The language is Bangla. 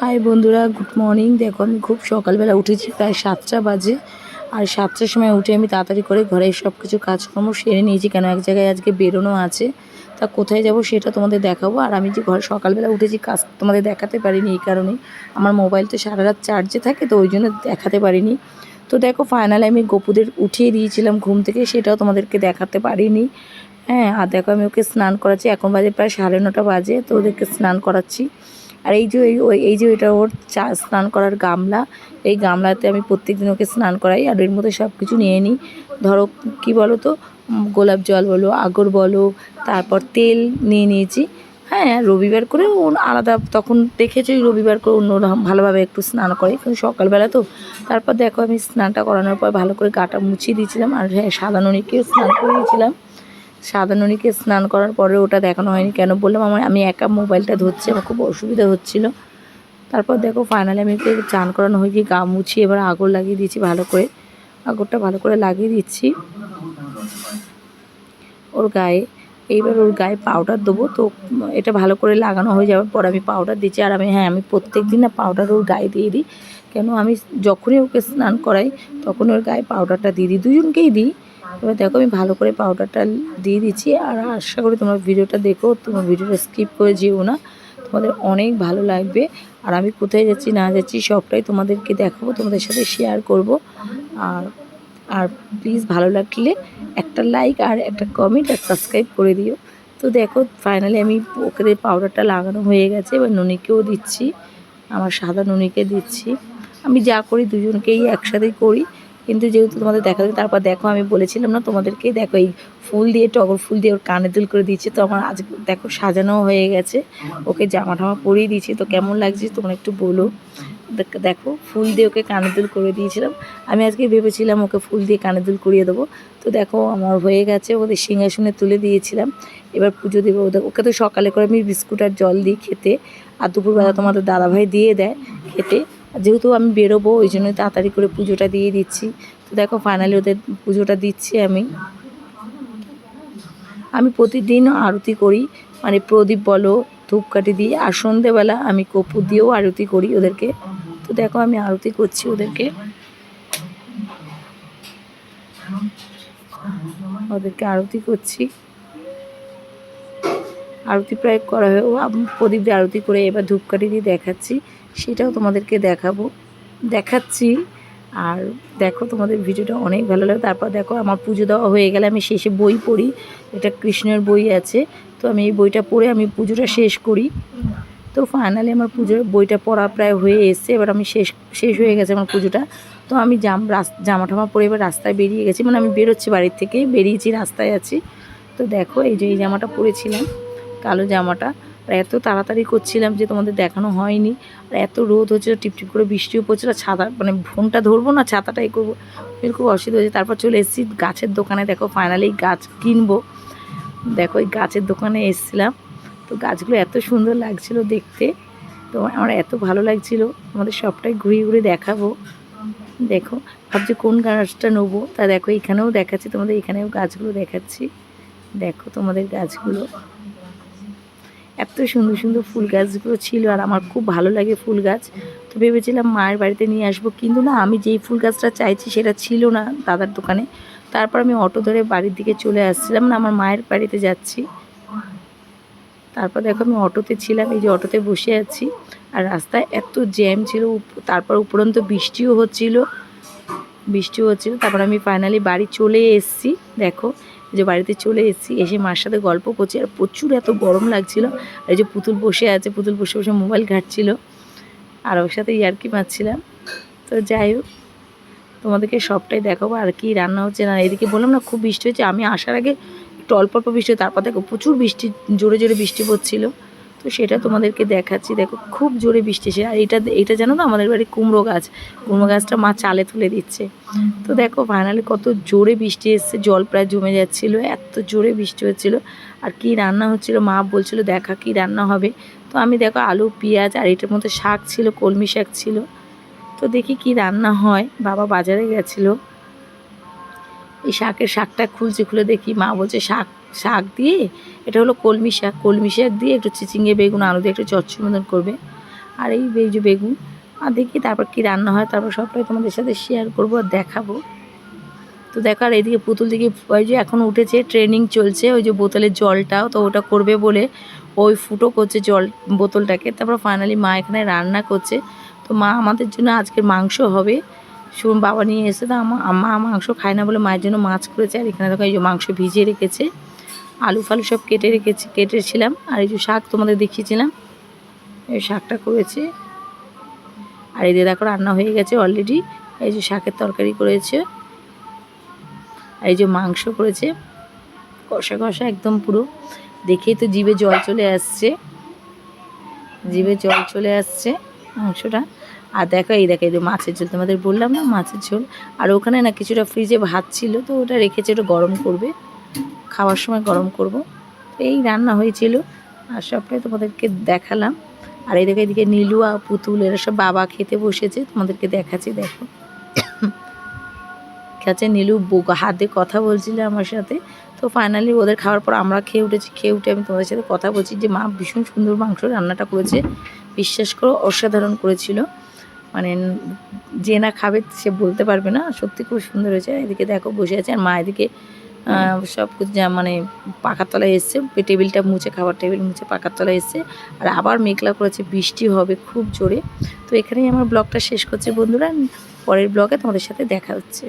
হাই বন্ধুরা গুড মর্নিং দেখো, আমি খুব সকালবেলা উঠেছি, প্রায় সাতটা বাজে। আর সাতটার সময় উঠে আমি তাড়াতাড়ি করে ঘরে সব কিছু কাজকর্ম সেরে নিয়েছি। কেন, এক জায়গায় আজকে বেরোনো আছে, তা কোথায় যাব সেটা তোমাদের দেখাবো। আর আমি যে ঘরে সকালবেলা উঠেছি, কাজ তোমাদের দেখাতে পারিনি এই কারণে। আমার মোবাইল তো সারা রাত চার্জে থাকে, তো ওই জন্য দেখাতে পারিনি। তো দেখো ফাইনালি আমি গপুদের উঠিয়ে দিয়েছিলাম ঘুম থেকে, সেটাও তোমাদেরকে দেখাতে পারিনি। হ্যাঁ আর দেখো, আমি ওকে স্নান করাচ্ছি। এখন বাজে প্রায় সাড়ে নটা বাজে, তো ওদেরকে স্নান করাচ্ছি। আর এই যে এই- ওই- এই যে এটা ওর চা স্নান করার গামলা, এই গামলাতে আমি প্রত্যেকদিন ওকে স্নান করাই আর এর মধ্যে সব কিছু নিয়ে নিই। ধরো, কি বলো তো গোলাপ জল বলো, আগর বলো, তারপর তেল নিয়ে নিয়েছি। হ্যাঁ রবিবার করে ও আলাদা, তখন দেখেছি রবিবার করে অন্য ভালোভাবে একটু স্নান করে, কিন্তু সকালবেলা তো। তারপর দেখো আমি স্নানটা করানোর পর ভালো করে গাটা মুছিয়ে দিয়েছিলাম আর হ্যাঁ সাদা ননিকেও স্নান করিয়েছিলাম। সাদা ননিকে স্নান করার পরে ওটা দেখানো হয়নি। কেন বললাম, আমার আমি একা মোবাইলটা ধরছি, আমার খুব অসুবিধা হচ্ছিল। তারপর দেখো ফাইনালি আমি ওকে চান করানো হয়ে গিয়ে গা মুছিয়ে এবার আগর লাগিয়ে দিয়েছি ভালো করে। আগরটা ভালো করে লাগিয়ে দিচ্ছি। ওর গায়ে এইবার ওর গায়ে পাউডার দেবো। তো এটা ভালো করে লাগানো হয়ে যাওয়ার পর আমি পাউডার দিচ্ছি। আর আমি হ্যাঁ আমি প্রত্যেক দিন না পাউডার ওর গায়ে দিয়ে দিই। কেন আমি যখনই ওকে স্নান করাই, তখন ওর গায়ে পাউডারটা দিয়ে দিই। দুজনকেই দিই। এবার দেখো আমি ভালো করে পাউডারটা দিয়ে দিচ্ছি আর আশা করি তোমরা ভিডিওটা দেখো, তোমার ভিডিওটা স্কিপ করে যেও না। তোমাদের অনেক ভালো লাগবে। আর আমি কোথায় যাচ্ছি, না যাচ্ছি, সবটাই তোমাদেরকে দেখাবো, তোমাদের সাথে শেয়ার করব। আর আর প্লিজ ভালো লাগলে একটা লাইক আর একটা কমেন্ট আর সাবস্ক্রাইব করে দিও। তো দেখো ফাইনালি আমি ওকে পাউডারটা লাগানো হয়ে গেছে, এবার নুনিকেও দিচ্ছি, আমার সাদা নুনিকে দিচ্ছি। আমি যা করি দুজনকেই একসাথেই করি। কিন্তু যেহেতু তোমাদের দেখা তারপর দেখো, আমি বলেছিলাম না তোমাদেরকে, দেখো এই ফুল দিয়ে, টগর ফুল দিয়ে ওর কানে দুল করে দিয়েছি, তো আমার আজ দেখো সাজানো হয়ে গেছে, ওকে জামা টামা পরিয়ে দিয়েছি, তো কেমন লাগছে তোমরা একটু বলো। দেখ- ফুল দিয়ে ওকে কানে দুল করে দিয়েছিলাম, আমি আজকে ভেবেছিলাম ওকে ফুল দিয়ে কানে দুল করিয়ে দেবো, তো দেখো আমার হয়ে গেছে, ওদের সিংহাসনে তুলে দিয়েছিলাম, এবার পুজো দেবো ওকে তো সকালে করে আমি বিস্কুট আর জল দিই খেতে, আর দুপুরবেলা তোমাদের দাদাভাই দিয়ে দেয় খেতে যেহেতু আমি বেরোবো, ওই জন্য তাড়াতাড়ি করে পুজোটা দিয়ে দিচ্ছি। তো দেখো ফাইনালি ওদের পুজোটা দিচ্ছি আমি। আমি প্রতিদিন আরতি করি। মানে প্রদীপ বলো, ধূপকাঠি দিয়ে, আর সন্ধেবেলা আমি কপুর দিয়েও আরতি করি ওদেরকে। তো দেখো, আমি আরতি করছি ওদেরকে। ওদেরকে আরতি করছি। আরতি প্রায় করা হয়ে আমি প্রদীপ দিয়ে আরতি করে এবার ধূপকাঠি দিয়ে দেখাচ্ছি। সেটাও তোমাদেরকে দেখাবো। দেখাচ্ছি। আর দেখো তোমাদের ভিডিওটা অনেক ভালো লাগে তারপর দেখো আমার পুজো দেওয়া হয়ে গেলে আমি শেষে বই পড়ি। এটা কৃষ্ণের বই আছে। তো আমি এই বইটা পড়ে আমি পুজোটা শেষ করি। তো ফাইনালি আমার পুজোর বইটা পড়া প্রায় হয়ে এসছে। এবার আমি শেষ শেষ হয়ে গেছে আমার পুজোটা। তো আমি জাম জামা টামা পরে এবার রাস্তায় বেরিয়ে গেছি। মানে আমি বেরোচ্ছি বাড়ির থেকে বেরিয়েছি, রাস্তায় আছি। তো দেখো এই যে এই জামাটা পরেছিলাম। কালো জামাটা। আর এত তাড়াতাড়ি করছিলাম যে তোমাদের দেখানো হয়নি। আর এত রোদ হচ্ছিল টিপটিপ করে বৃষ্টিও পড়ছিল ছাতা মানে ফোনটা ধরবো না, ছাতাটাই করব। এর খুব অসুবিধা হয়েছে। তারপর চলে এসেছি গাছের দোকানে। দেখো ফাইনালি গাছ কিনবো। দেখো এই গাছের দোকানে এসেছিলাম। তো গাছগুলো এত সুন্দর লাগছিল দেখতে। তো আমার এত ভালো লাগছিল। আমাদের সবটাই ঘুরিয়ে ঘুরে দেখাবো। দেখো, ভাবছি কোন গাছটা নেব। তা দেখো, এখানেও দেখাচ্ছি। তোমাদের এখানেও গাছগুলো দেখাচ্ছি। দেখো তোমাদের গাছগুলো। এত সুন্দর সুন্দর ফুল গাছগুলো ছিল আর আমার খুব ভালো লাগে ফুল গাছ। তো ভেবেছিলাম মায়ের বাড়িতে নিয়ে আসব। কিন্তু না, আমি যেই ফুল গাছটা চাইছি সেটা ছিল না দাদার দোকানে। তারপর আমি অটো ধরে বাড়ির দিকে চলে আসছিলাম না, আমার মায়ের বাড়িতে যাচ্ছি। তারপর দেখো আমি অটোতে ছিলাম, এই যে অটোতে বসে আছি। আর রাস্তায় এত জ্যাম ছিল তারপর উপরন্ত বৃষ্টিও হচ্ছিল। বৃষ্টিও হচ্ছিল, তারপর আমি ফাইনালি বাড়ি চলে এসেছি, দেখো যে বাড়িতে চলে এসেছি, এসে মার সাথে গল্প করছি, আর প্রচুর এত গরম লাগছিল, আর এই যে পুতুল বসে আছে, পুতুল বসে বসে মোবাইল ঘাটছিল, আর ওর সাথে ইয়ার্কি মারছিলাম, তো যাই হোক, তোমাদেরকে সবটাই দেখাবো, আর কি রান্না হচ্ছে না, এদিকে বললাম না, খুব বৃষ্টি হচ্ছে, আমি আসার আগে একটু অল্প অল্প বৃষ্টি তারপর দেখো প্রচুর বৃষ্টি, জোরে জোরে বৃষ্টি পড়ছিল তো সেটা তোমাদেরকে দেখাচ্ছি। দেখো, খুব জোরে বৃষ্টি এসে, আর এটা এটা জানো তো আমাদের বাড়ি কুমড়ো গাছ। কুমড়ো গাছটা মা চালে তুলে দিচ্ছে। তো দেখো ফাইনালি কত জোরে বৃষ্টি এসছে, জল প্রায় জমে যাচ্ছিল, এত জোরে বৃষ্টি হচ্ছিল। আর কি রান্না হচ্ছিল, মা বলছিল, দেখা কি রান্না হবে? তো আমি দেখো, আলু, পেঁয়াজ আর এটার মধ্যে শাক ছিল, কলমি শাক ছিল। তো দেখি কি রান্না হয়। বাবা বাজারে গেছিল। এই শাকের শাকটা খুলছি, খুলে দেখি মা বলছে, শাক শাক দিয়ে, এটা হলো কলমি শাক। কলমি শাক দিয়ে একটু চিচিঙ্গে, বেগুন, আলু দিয়ে একটু চচ্চড়ি মতন করবে। আর এই বে- যে বেগুন, আর দেখি তারপর কি রান্না হয়, তারপর সবটাই তোমাদের সাথে শেয়ার করব আর দেখাবো। তো দেখো, আর এইদিকে পুতুল দিকে ওই যে এখন উঠেছে ট্রেনিং চলছে, ওই যে বোতলের জলটাও তো ওটা করবে বলে ওই ফুটো করছে জল, বোতলটাকে। তারপর ফাইনালি মা এখানে রান্না করছে। তো মা আমাদের জন্য আজকে মাংস হবে। শুন বাবা নিয়ে এসে তো আমা মা মাংস খায় না বলে মায়ের জন্য মাছ করেছে। আর এখানে দেখো এই যে মাংস ভিজিয়ে রেখেছে। আলু ফালু সব কেটে রেখেছি, কেটেছিলাম। আর এই যে শাক তোমাদের দেখিয়েছিলাম, এই শাকটা করেছে। আর এই দেখো, রান্না হয়ে গেছে অলরেডি এই যে শাকের তরকারি করেছে। আর এই যে মাংস করেছে। কষা কষা একদম পুরো। দেখেই তো জিভে জল চলে আসছে। জিভে জল চলে আসছে মাংসটা। আর দেখো, এই দেখো, এই যে মাছের ঝোল। তোমাদের বললাম না, মাছের ঝোল। আর ওখানে না কিছুটা ফ্রিজে ভাত ছিল, তো ওটা রেখেছে, ওটা গরম করবে। খাওয়ার সময় গরম করব। এই রান্না হয়েছিল। আর সবটাই তোমাদেরকে দেখালাম। আর এদিকে এদিকে নীলু আর পুতুল, এরা সব বাবা খেতে বসেছে। তোমাদেরকে দেখাচ্ছি, দেখো। কাছে নীলু বো- হাতে কথা বলছিল আমার সাথে। তো ফাইনালি ওদের খাওয়ার পর আমরা খেয়ে উঠেছি। খেয়ে উঠে আমি তোমাদের সাথে কথা বলছি যে মা ভীষণ সুন্দর মাংস রান্নাটা করেছে। বিশ্বাস করো, অসাধারণ করেছিল। মানে যে না খাবে সে বলতে পারবে না। সত্যি খুব সুন্দর হয়েছে। এদিকে দেখো বসে আছে। আর মা এদিকে সব কিছু যা মানে পাখার তলায় এসছে টেবিলটা মুছে, খাবার টেবিল মুছে পাখার তলায় এসছে। আর আবার মেঘলা করেছে, বৃষ্টি হবে খুব জোরে। তো এখানেই আমার ব্লগটা শেষ করছে বন্ধুরা। পরের ব্লগে তোমাদের সাথে দেখা হচ্ছে।